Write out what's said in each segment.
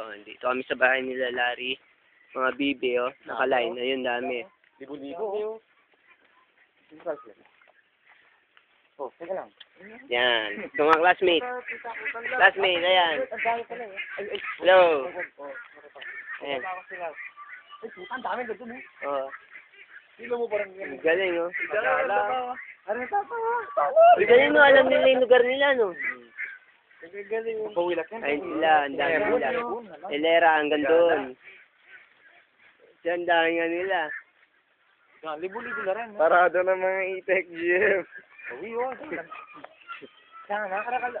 oh, dito kami sa bahay nila Larry. Mga bibi, oh. Nakaline. Ayun, dami. Libo-libo. Oh, teka lang. Yan. Ito mga classmate. Classmate, ayan. Eh. Hello. Oh, Ayan. Ang dami doon eh. Oh. Sino mo parang yan? Galing, oh. Tapa? Ang galing, no. Alam nila yung lugar nila, no. Ang galing. Pawilat yan. Ayun sila, ang dami nila. Elera, hanggang doon. Siya, ang dami nga nila. Yan, libo-libo na rin. Parado ng mga itek, GF. Uwi, oh. Kaya nga, karakala.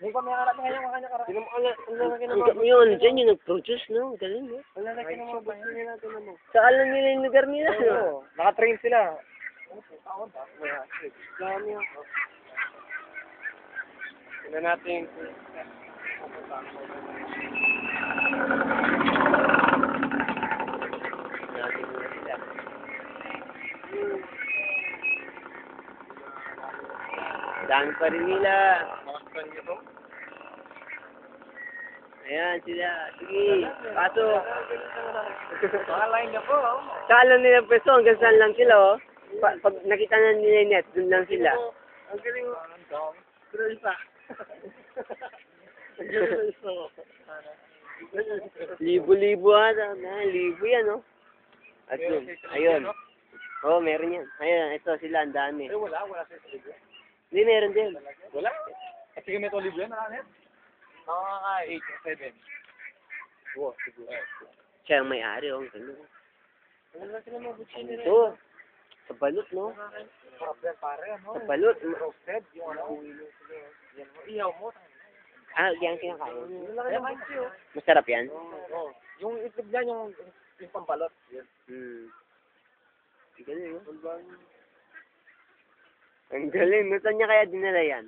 Hindi pa may karap ngayon ang kanya karap. Sino mo ala, ala na Ang galing yun, dyan yung nag-produce, no. Ang galing, no. Ala na kinawa ba yun natin ano? Sa alam nila yung lugar nila, no. Oo, naka-train sila. Dami ako. Tignan natin. Muna sila. Dami pa rin nila. Niyo to? Ayan sila. Sige, pasok. Naka-line na po. oh. Sa alam nila pwesto, hanggang saan lang sila, oh. Pa- pag nakita na nila yung net, dun lang sila. Ang galing mo. Pero isa. Libo-libo ata. Na, libo yan, oh. At yun, ayun. Oo, oh, meron yan. Ayun, ito sila, ang dami. Eh, wala, wala sa libo. Hindi, meron din. Wala. At sige, may libo yan, nakanet. Mga 8 7. Wow, siguro. Siya ang may-ari, oh. Ang ganda. Wala na sila mga butsin nila. Ito. Sa balot, no? Yan, pare, ano? Sa balot. Roasted, yung ano? Iyaw mo. Ah, yan kinakain. Oh. Masarap yan? Oo. Yung itlog niyan, yung yung pampalot. Yan. Hmm. Ang galing, no? Ang galing, no? Saan niya kaya dinala yan?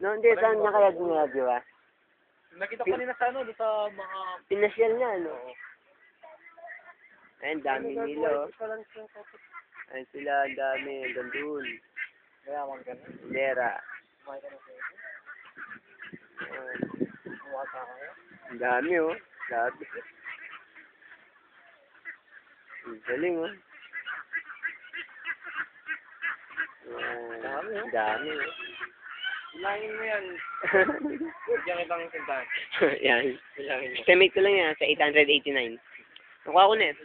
No, hindi, saan niya kaya dinala, di ba? Nakita ko kanina sa ano, doon sa mga... Pinasyal niya, no? Ayun, dami nila, oh. Ayun sila, ang dami, hanggang doon. Kaya man ka na. Lera. Kumain ka na ito. Ayun. Kumuha ka kayo. Ang dami, oh. Dami. Ang galing, oh. Dami, oh. Dami, oh. Ilangin mo yan. Diyan kitang sintahan. Yan. Ilangin mo. Estimate ko lang yan, sa 889. Nakuha ko na eh.